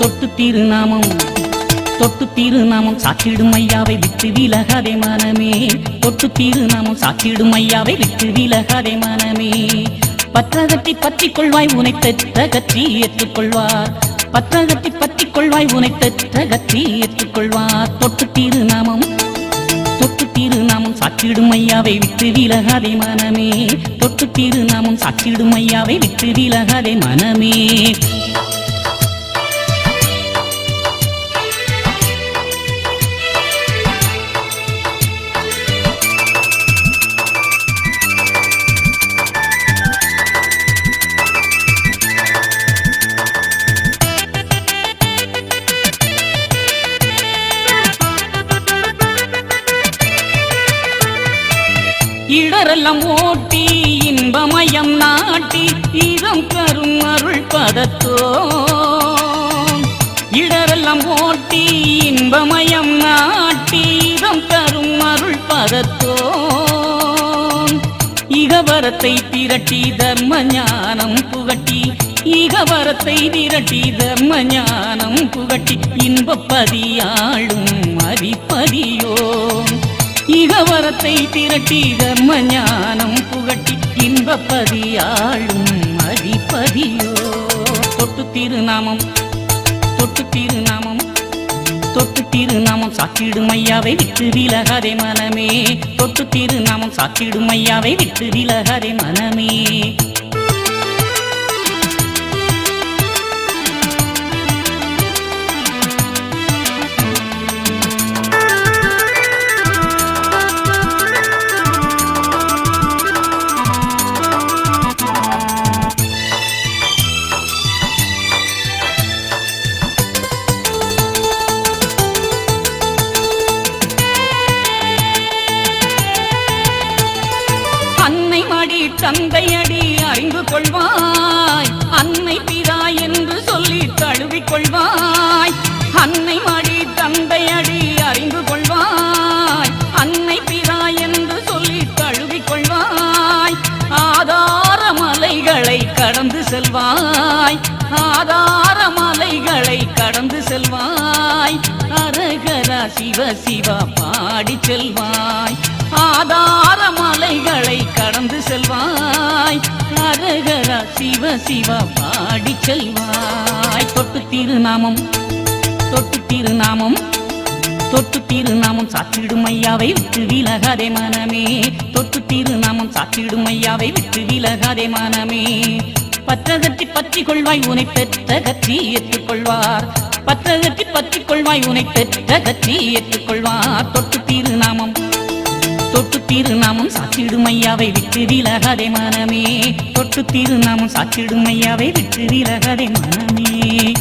திருநாமம் தொட்டு திருநாமம் சாற்றிடும் ஐயாவை விட்டு விலகாதே மனமே. தொட்டு திருநாமம் சாற்றிடும் ஐயாவை விட்டு விலகாதே மனமே. பற்றகத்தி பற்றி கொள்வாய் உனை பெற்ற கற்றி ஏற்றுக்கொள்வார் பற்றகத்தி பற்றி கொள்வாய் உனை பெற்ற கற்றி ஏற்றுக்கொள்வார் தொட்டு திருநாமம் தொட்டு திருநாமம் சாற்றிடும் ஐயாவை விட்டு விலகாதே மனமே. தொட்டு திருநாமம் சாற்றிடும் ஐயாவை விட்டு விலகாதே மனமே. இடரெல்லாம் ஓட்டி இன்பமயம் நாட்டி இதம் தரும் அருள் பதத்தோ இடரெல்லாம் ஓட்டி இன்பமயம் நாட்டி இதம் தரும் அருள் பதத்தோ இகவரத்தை திரட்டி தர்ம ஞானம் புகட்டி இகவரத்தை திரட்டி தர்ம ஞானம் புகட்டி இன்பப்பதியாளும் மனத்தை திரட்டி தர்ம ஞானம் புகட்டி இன்பப்பதியாளும் அதிபதியோ தொட்டு திருநாமம் தொட்டு திருநாமம் தொட்டு திருநாமம் சாத்திடும் ஐயாவை விட்டு விலகாதே மனமே. தொட்டு திருநாமம் சாத்திடும் ஐயாவை விட்டு விலகாதே மனமே. பாடி தந்தையடி அறிந்து கொள்வாய். அன்னை பிதா என்று சொல்லி தழுவிக் கொள்வாய். அன்னை மாடி தந்தையடி அறிந்து கொள்வாய். அன்னை பிதா என்று சொல்லி தழுவிக் கொள்வாய். ஆதார மலைகளை கடந்து செல்வாய். ஆதார மலைகளை கடந்து செல்வாய். அரகரா சிவ சிவா பாடி செல்வாய். ஆதார மலைகளை கடந்து செல்வாய். அரகரா சிவ சிவா பாடி செல்வாய். தொட்டு திருநாமம் தொட்டு திருநாமம் தொட்டு திருநாமம் சாத்திடும் ஐயாவை விட்டு விலகாதே மனமே. தொட்டு திருநாமம் சாத்திடும் ஐயாவை விட்டு விலகாதே மனமே. பற்றகத்தி பற்றி கொள்வாய் உனை பெற்ற கற்றி ஏற்றுக்கொள்வார் பற்றகத்தி பற்றி கொள்வாய் உனை பெற்ற கற்றி ஏற்றுக்கொள்வார் தொட்டு திருநாமம் நாமம் திருநாமம் சாற்றிடும் ஐயாவை விட்டு விலகாதே மனமே. தொட்டு திருநாமம் சாற்றிடும் ஐயாவை விட்டு விலகாதே மனமே.